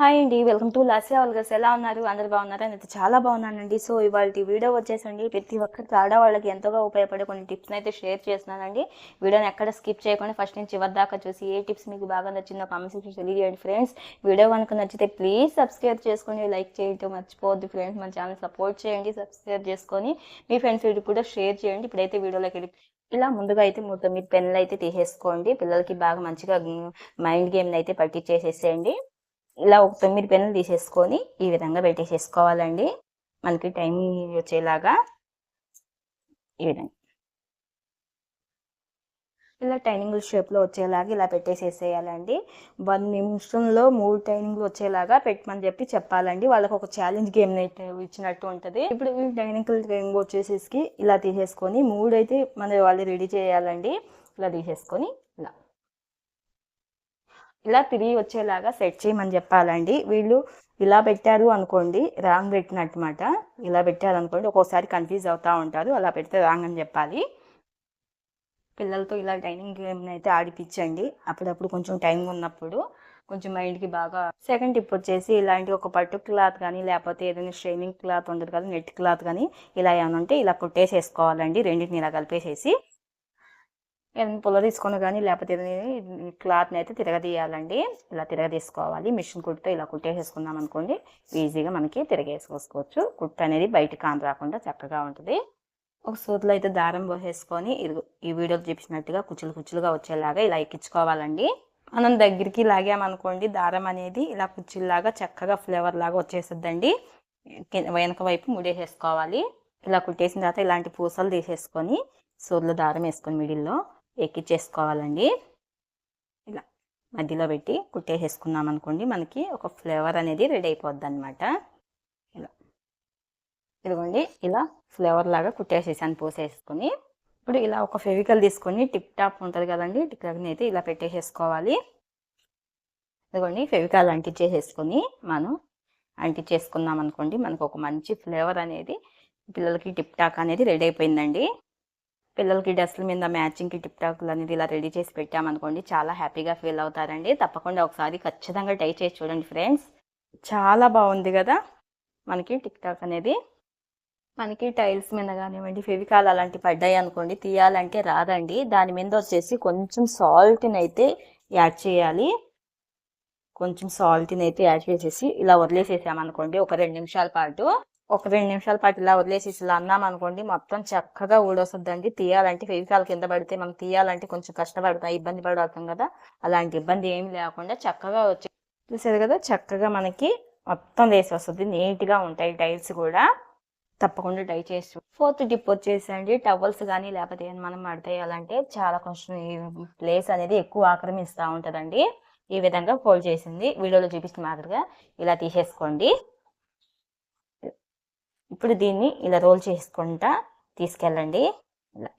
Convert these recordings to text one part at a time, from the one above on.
Hi అండి welcome to Lasya ఆల్గర్స్ ఎలా ఉన్నారు? అందరు బాగున్నారు? అయితే చాలా బాగున్నానండి. సో ఇవాళ వీడియో వచ్చేసండి. ప్రతి ఒక్కరికి ఆడవాళ్ళకి ఎంతగా ఉపయోగపడే కొన్ని టిప్స్ని అయితే షేర్ చేస్తున్నానండి. వీడియోని ఎక్కడ స్కిప్ చేయకుండా ఫస్ట్ నుంచి చివరి దాకా చూసి ఏ టిప్స్ మీకు బాగా నచ్చిందో కామెంట్ సెక్షన్ తెలియజేయండి ఫ్రెండ్స్. వీడియో కనుక నచ్చితే ప్లీజ్ సబ్స్క్రైబ్ చేసుకొని లైక్ చేయటం మర్చిపోవద్దు ఫ్రెండ్స్. మన ఛానల్ సపోర్ట్ చేయండి సబ్స్క్రైబ్ చేసుకొని మీ ఫ్రెండ్స్ కూడా షేర్ చేయండి. ఇప్పుడైతే వీడియోలోకి వెళ్ళి ఇలా ముందుగా అయితే మొత్తం మీరు పెన్నులు అయితే తీసేసుకోండి. పిల్లలకి బాగా మంచిగా మైండ్ గేమ్ని అయితే పట్టించేసేసేయండి. ఇలా ఒక తొమ్మిది పెన్నులు తీసేసుకొని ఈ విధంగా పెట్టేసేసుకోవాలండి. మనకి టైం వచ్చేలాగా ఈ విధంగా. ఇలా టైనింగ్ షేప్లో వచ్చేలాగా ఇలా పెట్టేసేసేయాలండి. వన్ నిమిషంలో మూడు టైనింగ్లు వచ్చేలాగా పెట్టమని చెప్పి చెప్పాలండి. వాళ్ళకి ఒక ఛాలెంజ్ గేమ్ అయితే ఇచ్చినట్టు ఉంటుంది. ఇప్పుడు ఈ టైనింగ్ వచ్చేసేసి ఇలా తీసేసుకొని మూడు అయితే మన వాళ్ళు రెడీ చేయాలండి. ఇలా తీసేసుకొని ఇలా తిరిగి వచ్చేలాగా సెట్ చేయమని చెప్పాలండి. వీళ్ళు ఇలా పెట్టారు అనుకోండి రాంగ్ పెట్టినట్టుమాట. ఇలా పెట్టారు అనుకోండి ఒక్కోసారి కన్ఫ్యూజ్ అవుతూ ఉంటారు. అలా పెడితే రాంగ్ అని చెప్పాలి. పిల్లలతో ఇలా డైనింగ్ గేమ్ అయితే ఆడిపించండి. అప్పుడప్పుడు కొంచెం టైం ఉన్నప్పుడు కొంచెం మైండ్కి బాగా సెకండ్ టిప్ వచ్చేసి ఇలాంటి ఒక పట్టు క్లాత్ కానీ లేకపోతే ఏదైనా స్ట్రైనింగ్ క్లాత్ ఉండదు కదా నెట్ క్లాత్ కానీ ఇలా ఏమైనా ఉంటే ఇలా కుట్టేసేసుకోవాలండి. రెండింటిని ఇలా కలిపేసేసి ఏదైనా పుల్ల తీసుకొని కానీ లేకపోతే ఏదైనా క్లాత్ని అయితే తిరగదీయాలండి. ఇలా తిరగదీసుకోవాలి. మిషన్ కుట్టుతో ఇలా కుట్టేసేసుకుందాం అనుకోండి ఈజీగా మనకి తిరగేసుకోవచ్చు. కుట్టు అనేది బయట కాని రాకుండా చక్కగా ఉంటుంది. ఒక సూదులో అయితే దారం పోసేసుకొని ఇది ఈ వీడియోలో చూపించినట్టుగా కుచ్చులు కుచ్చులుగా వచ్చేలాగా ఇలా ఎక్కించుకోవాలండి. మనం దగ్గరికి లాగామనుకోండి దారం అనేది ఇలా కుచ్చుల్లాగా చక్కగా ఫ్లేవర్ లాగా వచ్చేస్తుందండి. వెనక వైపు ముడేసేసుకోవాలి. ఇలా కుట్టేసిన తర్వాత ఇలాంటి పూసలు తీసేసుకొని సూదులో దారం వేసుకొని మిడిల్లో ఎక్కించేసుకోవాలండి ఇలా మధ్యలో పెట్టి కుట్టేసేసుకున్నాం అనుకోండి మనకి ఒక ఫ్లేవర్ అనేది రెడీ అయిపోద్ది అనమాట ఇలా ఇదిగోండి ఇలా ఫ్లేవర్ లాగా కుట్టేసేసాను పోసేసుకొని. ఇప్పుడు ఇలా ఒక ఫెవికల్ తీసుకొని టిప్ టాప్ ఉంటుంది కదండి టిక్ అయితే ఇలా పెట్టేసేసుకోవాలి. ఇదిగోండి ఫెవికాల్ అంటించేసేసుకొని మనం అంటించేసుకున్నాం అనుకోండి మనకు ఒక మంచి ఫ్లేవర్ అనేది పిల్లలకి టిప్ టాక్ అనేది రెడీ అయిపోయిందండి. పిల్లలకి డ్రెస్ల మీద మ్యాచింగ్కి టిప్ టాక్లు అనేది ఇలా రెడీ చేసి పెట్టామనుకోండి చాలా హ్యాపీగా ఫీల్ అవుతారండి. తప్పకుండా ఒకసారి ఖచ్చితంగా ట్రై చేసి చూడండి ఫ్రెండ్స్. చాలా బాగుంది కదా మనకి టిక్ టాక్ అనేది. మనకి టైల్స్ మీద కానివ్వండి ఫెవికాల్ అలాంటి పడ్డాయి అనుకోండి తీయాలంటే రాదండి. దాని మీద వచ్చేసి కొంచెం సాల్ట్ని అయితే యాడ్ చేయాలి. కొంచెం సాల్ట్ని అయితే యాడ్ చేసేసి ఇలా వదిలేసేసామనుకోండి ఒక రెండు నిమిషాల పాటు ఒక రెండు నిమిషాల పాటు ఇలా వదిలేసేసి ఇలా అన్నాం అనుకోండి మొత్తం చక్కగా ఊడొస్తుందండి. తీయాలంటే ఫెవికాల్ కింద పడితే మనం తీయాలంటే కొంచెం కష్టపడతాం ఇబ్బంది పడతాం కదా. అలాంటి ఇబ్బంది ఏమి లేకుండా చక్కగా వచ్చి చూసారు కదా చక్కగా మనకి మొత్తం వేసి వస్తుంది నీట్గా ఉంటాయి టైల్స్ కూడా. తప్పకుండా ట్రై చేసి ఫోర్త్ టిప్ వచ్చేసండి. టవల్స్ కానీ లేకపోతే ఏమైనా మనం మడతేయాలంటే చాలా కొంచెం ప్లేస్ అనేది ఎక్కువ ఆక్రమిస్తూ ఉంటుందండి. ఈ విధంగా ఫోల్డ్ చేసింది. వీడియోలో చూపిస్తున్న మాదిరిగా ఇలా తీసేసుకోండి. ఇప్పుడు దీన్ని ఇలా రోల్ చేసుకుంటా తీసుకెళ్ళండి. ఇలా.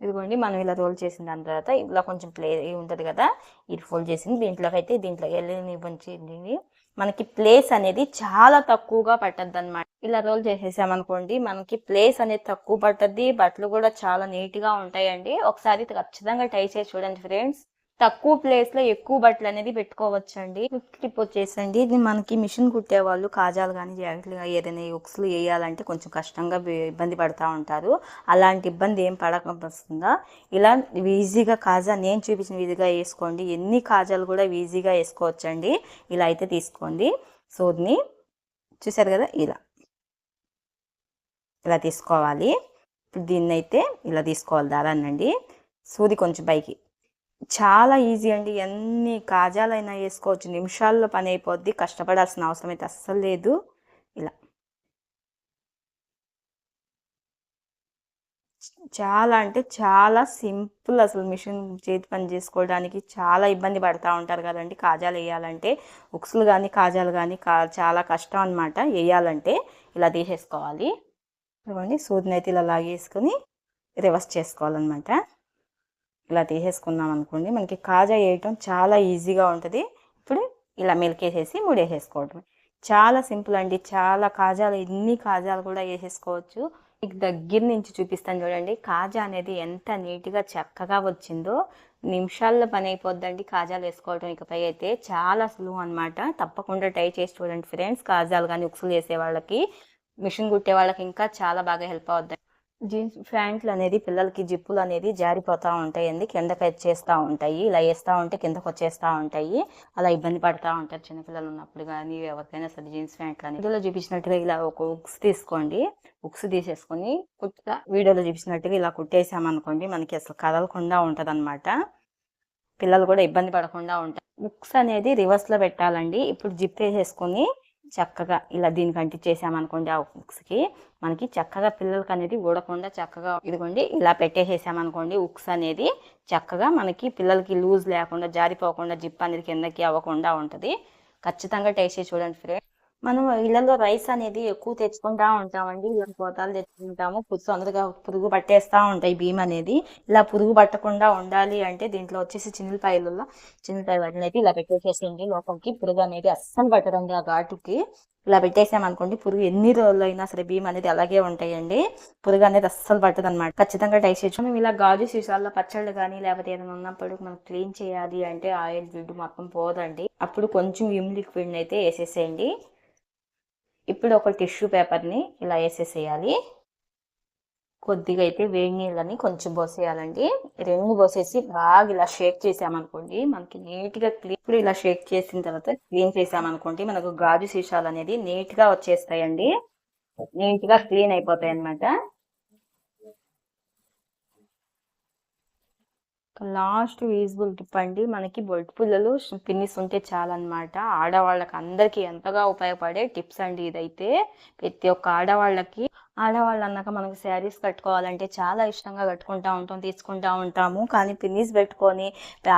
ఇదిగోండి మనం ఇలా రోల్ చేసిన దాని తర్వాత ఇలా కొంచెం ప్లే ఉంటుంది కదా ఇది ఫోల్డ్ చేసింది. దీంట్లోకి అయితే దీంట్లోకి వెళ్ళి ఉంచింది మనకి ప్లేస్ అనేది చాలా తక్కువగా పట్టద్ది అనమాట ఇలా రోల్ చేసేసామనుకోండి మనకి ప్లేస్ అనేది తక్కువ పట్టద్ది. బట్టలు కూడా చాలా నీట్గా ఉంటాయండి. ఒకసారి ఖచ్చితంగా ట్రై చేసి చూడండి ఫ్రెండ్స్. తక్కువ ప్లేస్లో ఎక్కువ బట్టలు అనేది పెట్టుకోవచ్చు అండి ఫిఫ్త్ టిప్ వచ్చేసండి. ఇది మనకి మిషన్ కుట్టే వాళ్ళు కాజాలు కానీ జాకెట్లు కానీ ఏదైనా ఉక్స్లు వేయాలంటే కొంచెం కష్టంగా ఇబ్బంది పడుతూ ఉంటారు. అలాంటి ఇబ్బంది ఏం పడకపోతుందా? ఇలా ఈజీగా కాజా నేను చూపించిన విధిగా వేసుకోండి. ఎన్ని కాజాలు కూడా ఈజీగా వేసుకోవచ్చండి. ఇలా అయితే తీసుకోండి. సోద్ని చూసారు కదా? ఇలా. ఇలా తీసుకోవాలి. ఇప్పుడు దీన్ని అయితే ఇలా తీసుకోవాలి దారాన్నండి. సూది కొంచెం పైకి. చాలా ఈజీ అండి. ఎన్ని కాజాలైనా వేసుకోవచ్చు. నిమిషాల్లో పని అయిపోద్ది. కష్టపడాల్సిన అవసరం అయితే అస్సలు లేదు. ఇలా. చాలా అంటే చాలా సింపుల్ అసలు మిషన్ చేతి పని చేసుకోవడానికి చాలా ఇబ్బంది పడుతూ ఉంటారు కదండి. కాజాలు వేయాలంటే ఉక్సులు కానీ కాజాలు కానీ కా చాలా కష్టం అనమాట వేయాలంటే ఇలా తీసేసుకోవాలి. ఇవ్వండి సూదిని అయితే ఇలా లాగేసుకొని రివర్స్ చేసుకోవాలన్నమాట. ఇలా తీసేసుకున్నాం అనుకోండి. మనకి కాజా వేయటం చాలా ఈజీగా ఉంటుంది. ఇప్పుడు ఇలా మెలికేసేసి ముడేసేసుకోవటం చాలా సింపుల్ అండి. చాలా కాజాలు ఎన్ని కాజాలు కూడా వేసేసుకోవచ్చు. మీకు దగ్గర నుంచి చూపిస్తాను చూడండి. కాజా అనేది ఎంత నీట్గా చక్కగా వచ్చిందో. నిమిషాల్లో పని అయిపోద్దండి కాజాలు వేసుకోవడం ఇకపై అయితే. చాలా సులువు అనమాట తప్పకుండా ట్రై చేసి చూడండి ఫ్రెండ్స్. కాజాలు కానీ ఉక్సులు వేసే వాళ్ళకి మిషన్ కుట్టే వాళ్ళకి ఇంకా చాలా బాగా హెల్ప్ అవుద్దండి. జీన్స్ ప్యాంట్లు అనేది పిల్లలకి జిప్పులు అనేది జారిపోతూ ఉంటాయండి కిందకి వచ్చేస్తూ ఉంటాయి. ఇలా వేస్తూ ఉంటే కిందకు వచ్చేస్తూ ఉంటాయి. అలా ఇబ్బంది పడుతూ ఉంటారు చిన్నపిల్లలు ఉన్నప్పుడు కానీ ఎవరికైనా సరే జీన్స్ ప్యాంట్ కానీ. వీడియోలో చూపించినట్టుగా ఇలా ఒక ఉక్స్ తీసుకోండి. ఉక్స్ తీసేసుకొని కుట్ట వీడియోలో చూపించినట్టుగా ఇలా కుట్టేసామనుకోండి మనకి అసలు కదలకుండా ఉంటుంది పిల్లలు కూడా ఇబ్బంది పడకుండా ఉంటారు. ఉక్స్ అనేది రివర్స్లో పెట్టాలండి. ఇప్పుడు జిప్ వేసేసుకొని చక్కగా ఇలా దీనికి అంటించేసామనుకోండి ఆ ఉక్స్కి మనకి చక్కగా పిల్లలకి అనేది ఊడకుండా చక్కగా ఇదిగోండి ఇలా పెట్టేసేసామనుకోండి ఉక్స్ అనేది చక్కగా మనకి పిల్లలకి లూజ్ లేకుండా జారిపోకుండా జిప్ అనేది కిందకి అవ్వకుండా ఉంటుంది. ఖచ్చితంగా టేస్ట్ చేసి చూడండి ఫ్రెండ్ మనం ఇళ్ళలో రైస్ అనేది ఎక్కువ తెచ్చుకుంటా ఉంటామండి. ఇలా పోతాలు తెచ్చుకుంటాము. పురుగు తొందరగా పురుగు పట్టేస్తూ ఉంటాయి బియ్యం అనేది. ఇలా పురుగు పట్టకుండా ఉండాలి అంటే దీంట్లో వచ్చేసి చిన్నపాయలలో చిన్నపాయ వాటిని అయితే ఇలా పెట్టేసేసింది లోపలికి పురుగు అనేది అస్సలు పట్టదండి ఆ ఘాటుకి. ఇలా పెట్టేసామనుకోండి పురుగు ఎన్ని రోజులు అయినా సరే బియ్యం అనేది అలాగే ఉంటాయండి. పురుగు అనేది అస్సలు పట్టదు అనమాట ఖచ్చితంగా టైస్ చేయొచ్చు మేము ఇలా గాజు సీసాల్లో పచ్చళ్ళు కానీ లేకపోతే ఏదైనా ఉన్నప్పుడు మనం క్లీన్ చేయాలి అంటే ఆయిల్ జిడ్డు మొత్తం పోదండి. అప్పుడు కొంచెం విమ్ లిక్విడ్ అయితే వేసేసేయండి. ఇప్పుడు ఒక టిష్యూ పేపర్ని ఇలా వేసేసేయాలి. కొద్దిగా అయితే వేడి నీళ్ళని కొంచెం పోసేయాలండి. రెండు పోసేసి బాగా ఇలా షేక్ చేసామనుకోండి మనకి నీట్గా క్లీన్ ఇప్పుడు ఇలా షేక్ చేసిన తర్వాత క్లీన్ చేసామనుకోండి మనకు గాజు సీసాలు అనేది నీట్గా వచ్చేస్తాయండి. నీట్గా క్లీన్ అయిపోతాయి అన్నమాట లాస్ట్ వీజిబుల్ టిప్ అండి. మనకి బొట్టు పుల్లలు పిన్నిస్ ఉంటే చాలన్నమాట. ఆడవాళ్ళకి అందరికీ ఎంతగా ఉపయోగపడే టిప్స్ అండి ఇదైతే. ప్రతి ఒక్క ఆడవాళ్ళకి ఆడవాళ్ళు అన్నాక మనకు శారీస్ కట్టుకోవాలంటే చాలా ఇష్టంగా కట్టుకుంటా ఉంటాం తీసుకుంటా ఉంటాము. కానీ పిన్నీస్ పెట్టుకొని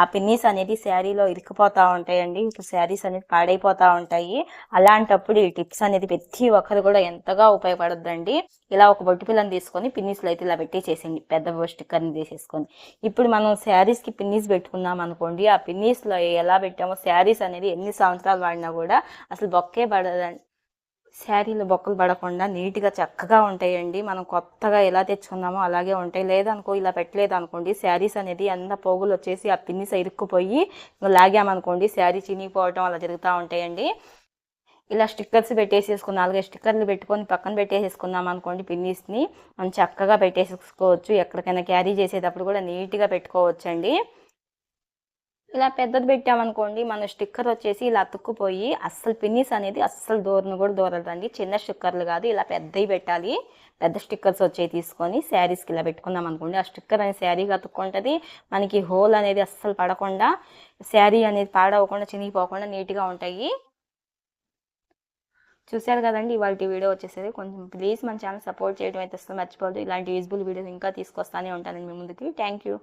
ఆ పిన్నీస్ అనేది శారీలో ఇరికిపోతూ ఉంటాయండి. ఇప్పుడు శారీస్ అనేది పాడైపోతూ ఉంటాయి. అలాంటప్పుడు ఈ టిప్స్ అనేది ప్రతి ఒక్కరు కూడా ఎంతగా ఉపయోగపడద్దండి. ఇలా ఒక బొట్టు పిల్లని తీసుకొని పిన్నీస్లో అయితే ఇలా పెట్టి చేసేయండి పెద్ద స్టిక్కర్ని తీసేసుకొని. ఇప్పుడు మనం శారీస్కి పిన్నీస్ పెట్టుకున్నాం అనుకోండి ఆ పిన్నీస్లో ఎలా పెట్టామో శారీస్ అనేది ఎన్ని సంవత్సరాలు వాడినా కూడా అసలు బొక్కే పడదండి. శారీలు బొక్కలు పడకుండా నీట్గా చక్కగా ఉంటాయండి. మనం కొత్తగా ఎలా తెచ్చుకున్నామో అలాగే ఉంటాయి. లేదనుకో ఇలా పెట్టలేదు అనుకోండి శారీస్ అనేది ఎంత పోగులు వచ్చేసి ఆ పిన్నిస్ ఇరుక్కుపోయి లాగామనుకోండి శారీ చినిగిపోవటం అలా జరుగుతూ ఉంటాయండి. ఇలా స్టిక్కర్స్ పెట్టేసేసుకుని అలాగే స్టిక్కర్లు పెట్టుకొని పక్కన పెట్టేసేసుకున్నాం అనుకోండి పిన్నీస్ని. మనం చక్కగా పెట్టేసుకోవచ్చు ఎక్కడికైనా క్యారీ చేసేటప్పుడు కూడా నీట్గా పెట్టుకోవచ్చండి. ఇలా పెద్దది పెట్టామనుకోండి మన స్టిక్కర్ వచ్చేసి ఇలా అతుక్కుపోయి అస్సలు పిన్నిస్ అనేది అస్సలు దూరను కూడా దూరదండి. చిన్న స్టిక్కర్లు కాదు ఇలా పెద్దవి పెట్టాలి. పెద్ద స్టిక్కర్స్ వచ్చేవి తీసుకొని శారీస్కి ఇలా పెట్టుకుందాం అనుకోండి ఆ స్టిక్కర్ అనేది శారీకి అతుక్కుంటుంది. మనకి హోల్ అనేది అస్సలు పడకుండా శారీ అనేది పాడవకుండా చినిగిపోకుండా నీట్గా ఉంటాయి. చూశారు కదండి ఇవాళ వీడియో వచ్చేసేది. కొంచెం ప్లీజ్ మన ఛానల్ సపోర్ట్ చేయడం అయితే అసలు మర్చిపోవద్దు. ఇలాంటి యూజ్ఫుల్ వీడియోస్ ఇంకా తీసుకొస్తానే ఉంటానండి మీ ముందుకి. Thank you.